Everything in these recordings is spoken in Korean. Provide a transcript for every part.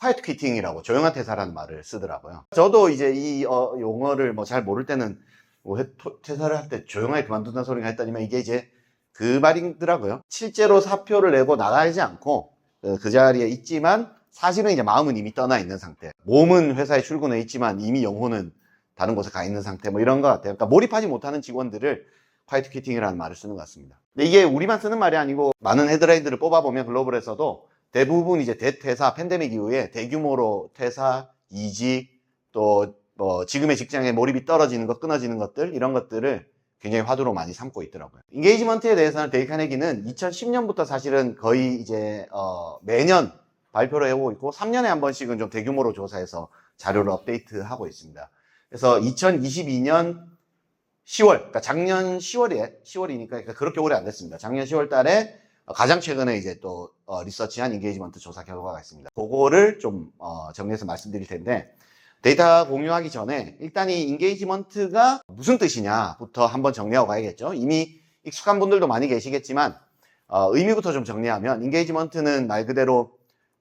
quiet quitting이라고 조용한 퇴사라는 말을 쓰더라고요. 저도 이제 이 어, 용어를 뭐 잘 모를 때는 뭐 퇴사를 할 때 조용하게 그만둔다는 소리가 했더니만 이게 이제 그 말이더라고요. 실제로 사표를 내고 나가지 않고 어, 그 자리에 있지만 사실은 이제 마음은 이미 떠나 있는 상태. 몸은 회사에 출근해 있지만 이미 영혼은 다른 곳에 가 있는 상태. 뭐 이런 것 같아요. 그러니까 몰입하지 못하는 직원들을 quiet quitting이라는 말을 쓰는 것 같습니다. 근데 이게 우리만 쓰는 말이 아니고 많은 헤드라인들을 뽑아보면 글로벌에서도 대부분 이제 대퇴사, 팬데믹 이후에 대규모로 퇴사, 이직, 또 뭐 지금의 직장에 몰입이 떨어지는 것, 끊어지는 것들 이런 것들을 굉장히 화두로 많이 삼고 있더라고요. 인게이지먼트에 대해서는 데이 카네기는 2010년부터 사실은 거의 이제 어, 매년 발표를 해오고 있고 3년에 한 번씩은 좀 대규모로 조사해서 자료를 업데이트하고 있습니다. 그래서 2022년 10월, 그러니까 작년 10월에 10월이니까 그러니까 그렇게 오래 안 됐습니다. 작년 10월 달에 가장 최근에 이제 또 어, 리서치한 인게이지먼트 조사 결과가 있습니다. 그거를 좀 어, 정리해서 말씀드릴 텐데 데이터 공유하기 전에 일단 이 인게이지먼트가 무슨 뜻이냐부터 한번 정리하고 가야겠죠. 이미 익숙한 분들도 많이 계시겠지만 어, 의미부터 좀 정리하면 인게이지먼트는 말 그대로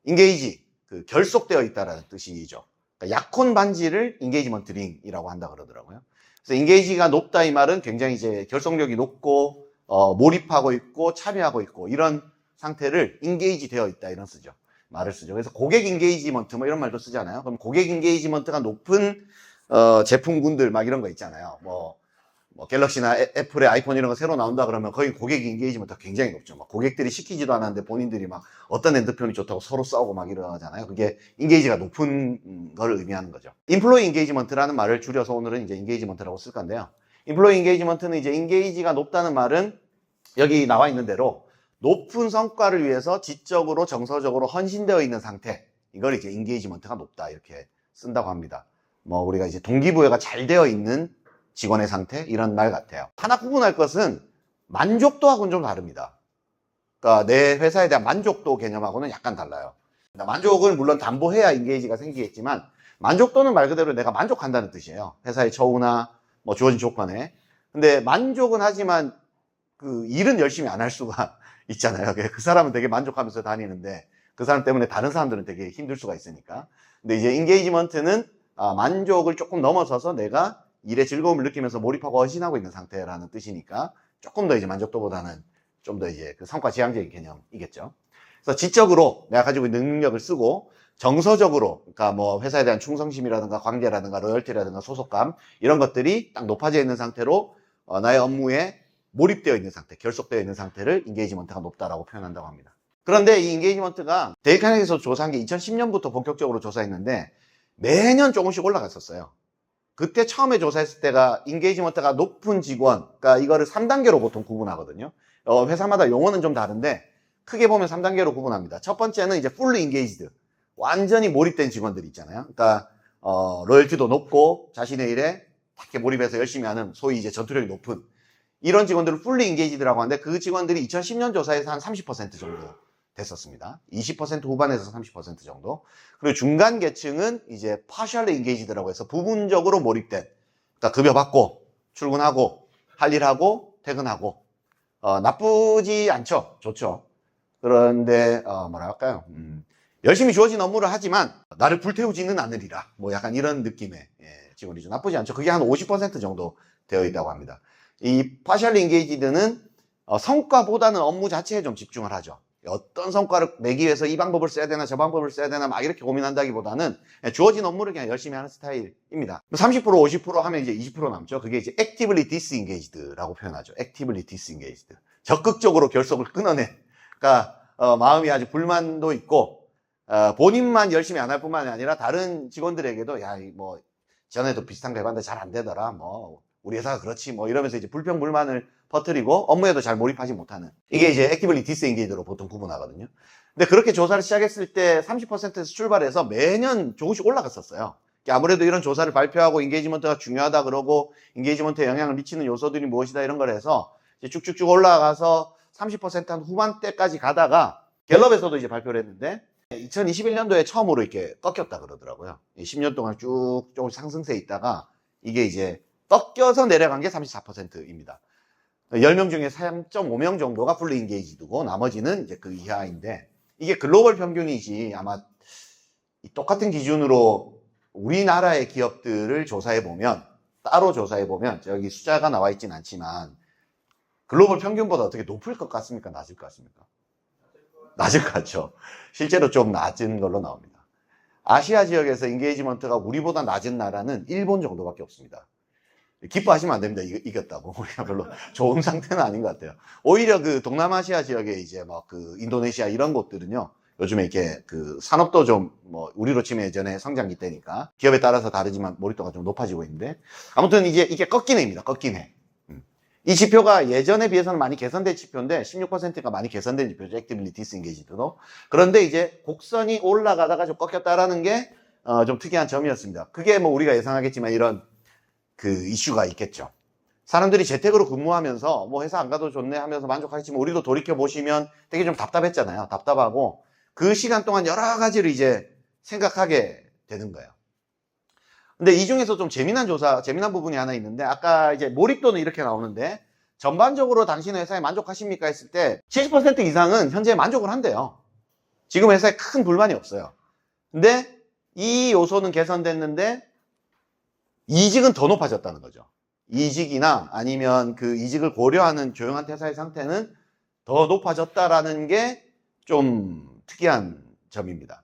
인게이지 그 결속되어 있다라는 뜻이죠. 그러니까 약혼 반지를 인게이지먼트 링이라고 한다 그러더라고요. 그래서 인게이지가 높다 이 말은 굉장히 이제 결속력이 높고 어, 몰입하고 있고 참여하고 있고 이런 상태를 인게이지 되어 있다 이런 쓰죠. 말을 쓰죠. 그래서 고객 인게이지먼트 뭐 이런 말도 쓰잖아요. 그럼 고객 인게이지먼트가 높은 어, 제품군들 막 이런 거 있잖아요. 뭐, 뭐 갤럭시나 애, 애플의 아이폰 이런 거 새로 나온다 그러면 거의 고객 인게이지먼트가 굉장히 높죠. 막 고객들이 시키지도 않았는데 본인들이 막 어떤 핸드폰이 좋다고 서로 싸우고 막 이러잖아요. 그게 인게이지가 높은 음, 걸 의미하는 거죠. 인플로이 인게이지먼트라는 말을 줄여서 오늘은 이제 인게이지먼트라고 쓸 건데요. 인플로이 인게이지먼트는 이제 인게이지가 높다는 말은 여기 나와 있는 대로 높은 성과를 위해서 지적으로 정서적으로 헌신되어 있는 상태 이걸 이제 인게이지먼트가 높다 이렇게 쓴다고 합니다. 뭐 우리가 이제 동기부여가 잘 되어 있는 직원의 상태 이런 말 같아요. 하나 구분할 것은 만족도하고는 좀 다릅니다. 그러니까 내 회사에 대한 만족도 개념하고는 약간 달라요. 그러니까 만족을 물론 담보해야 인게이지가 생기겠지만 만족도는 말 그대로 내가 만족한다는 뜻이에요. 회사의 처우나 뭐 주어진 조건에. 근데 만족은 하지만 그 일은 열심히 안 할 수가 있잖아요. 그 사람은 되게 만족하면서 다니는데 그 사람 때문에 다른 사람들은 되게 힘들 수가 있으니까. 근데 이제 인게이지먼트는 아, 만족을 조금 넘어서서 내가 일에 즐거움을 느끼면서 몰입하고 헌신하고 있는 상태라는 뜻이니까 조금 더 이제 만족도보다는 좀 더 이제 그 성과 지향적인 개념이겠죠. 그래서 지적으로 내가 가지고 있는 능력을 쓰고 정서적으로 그러니까 뭐 회사에 대한 충성심이라든가 관계라든가 로열티라든가 소속감 이런 것들이 딱 높아져 있는 상태로 어, 나의 업무에 몰입되어 있는 상태, 결속되어 있는 상태를 인게이지먼트가 높다라고 표현한다고 합니다. 그런데 이 인게이지먼트가 데이카넥에서 조사한 게 2010년부터 본격적으로 조사했는데 매년 조금씩 올라갔었어요. 그때 처음에 조사했을 때가 인게이지먼트가 높은 직원, 그러니까 이거를 3단계로 보통 구분하거든요. 어, 회사마다 용어는 좀 다른데 크게 보면 3단계로 구분합니다. 첫 번째는 이제 fully engaged, 완전히 몰입된 직원들이 있잖아요. 그러니까 어, 로열티도 높고 자신의 일에 딱 몰입해서 열심히 하는 소위 이제 전투력이 높은 이런 직원들을 fully engaged라고 하는데 그 직원들이 2010년 조사에서 한 30% 정도 됐었습니다. 20% 후반에서 30% 정도. 그리고 중간 계층은 이제 partially engaged라고 해서 부분적으로 몰입된, 그러니까 급여 받고 출근하고 할 일하고 퇴근하고 어, 나쁘지 않죠. 좋죠. 그런데 어, 뭐랄까요? 음, 열심히 주어진 업무를 하지만 나를 불태우지는 않으리라. 뭐 약간 이런 느낌의 예, 직원이죠. 나쁘지 않죠. 그게 한 50% 정도 되어 있다고 합니다. 이 partially engaged는 어, 성과보다는 업무 자체에 좀 집중을 하죠. 어떤 성과를 내기 위해서 이 방법을 써야 되나 저 방법을 써야 되나 막 이렇게 고민한다기보다는 주어진 업무를 그냥 열심히 하는 스타일입니다. 30% 50% 하면 이제 20% 남죠. 그게 이제 actively disengaged라고 표현하죠. actively disengaged. 적극적으로 결속을 끊어낸. 그러니까 어, 마음이 아주 불만도 있고 어, 본인만 열심히 안 할 뿐만이 아니라 다른 직원들에게도 야 뭐 전에도 비슷한 거 해봤는데 잘 안 되더라. 뭐 우리 회사가 그렇지 뭐 이러면서 이제 불평 불만을 퍼뜨리고 업무에도 잘 몰입하지 못하는 이게 이제 액티블리 디스엔게이드로 보통 구분하거든요. 근데 그렇게 조사를 시작했을 때 30%에서 출발해서 매년 조금씩 올라갔었어요. 아무래도 이런 조사를 발표하고 인게이지먼트가 중요하다 그러고 인게이지먼트에 영향을 미치는 요소들이 무엇이다 이런 걸 해서 쭉쭉쭉 올라가서 30%한 후반대까지 가다가 갤럽에서도 이제 발표를 했는데 2021년도에 처음으로 이렇게 꺾였다 그러더라고요. 10년 동안 쭉 조금 상승세에 있다가 이게 이제 꺾여서 내려간 게 34%입니다. 10명 중에 3.5명 정도가 풀리 인게이지드고 나머지는 이제 그 이하인데 이게 글로벌 평균이지 아마 이 똑같은 기준으로 우리나라의 기업들을 조사해 보면 따로 조사해 보면 여기 숫자가 나와 있진 않지만 글로벌 평균보다 어떻게 높을 것 같습니까? 낮을 것 같습니까? 낮을 것 같죠. 실제로 좀 낮은 걸로 나옵니다. 아시아 지역에서 인게이지먼트가 우리보다 낮은 나라는 일본 정도밖에 없습니다. 기뻐하시면 안 됩니다. 이겼- 이겼다고. 우리가 별로 좋은 상태는 아닌 것 같아요. 오히려 그 동남아시아 지역에 이제 막 그 인도네시아 이런 곳들은요. 요즘에 이렇게 그 산업도 좀 뭐 우리로 치면 예전에 성장기 때니까 기업에 따라서 다르지만 몰입도가 좀 높아지고 있는데 아무튼 이제 이게 꺾인 해입니다. 꺾인 해. 음. 이 지표가 예전에 비해서는 많이 개선된 지표인데 16%가 많이 개선된 지표죠. 액티빌리 디스인게이지드도. 그런데 이제 곡선이 올라가다가 좀 꺾였다라는 게 어, 좀 특이한 점이었습니다. 그게 뭐 우리가 예상하겠지만 이런 그 이슈가 있겠죠. 사람들이 재택으로 근무하면서 뭐 회사 안 가도 좋네 하면서 만족하겠지만 우리도 돌이켜 보시면 되게 좀 답답했잖아요. 답답하고 그 시간 동안 여러 가지를 이제 생각하게 되는 거예요. 근데 이 중에서 좀 재미난 조사, 재미난 부분이 하나 있는데 아까 이제 몰입도는 이렇게 나오는데 전반적으로 당신 회사에 만족하십니까 했을 때 70% 이상은 현재 만족을 한대요. 지금 회사에 큰 불만이 없어요. 근데 이 요소는 개선됐는데 이직은 더 높아졌다는 거죠. 이직이나 아니면 그 이직을 고려하는 조용한 퇴사의 상태는 더 높아졌다라는 게 좀 특이한 점입니다.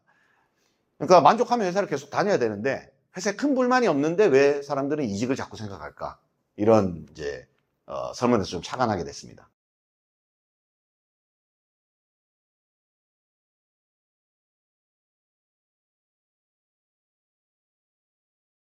그러니까 만족하면 회사를 계속 다녀야 되는데 회사에 큰 불만이 없는데 왜 사람들은 이직을 자꾸 생각할까? 이런 이제 어, 설문에서 좀 착안하게 됐습니다.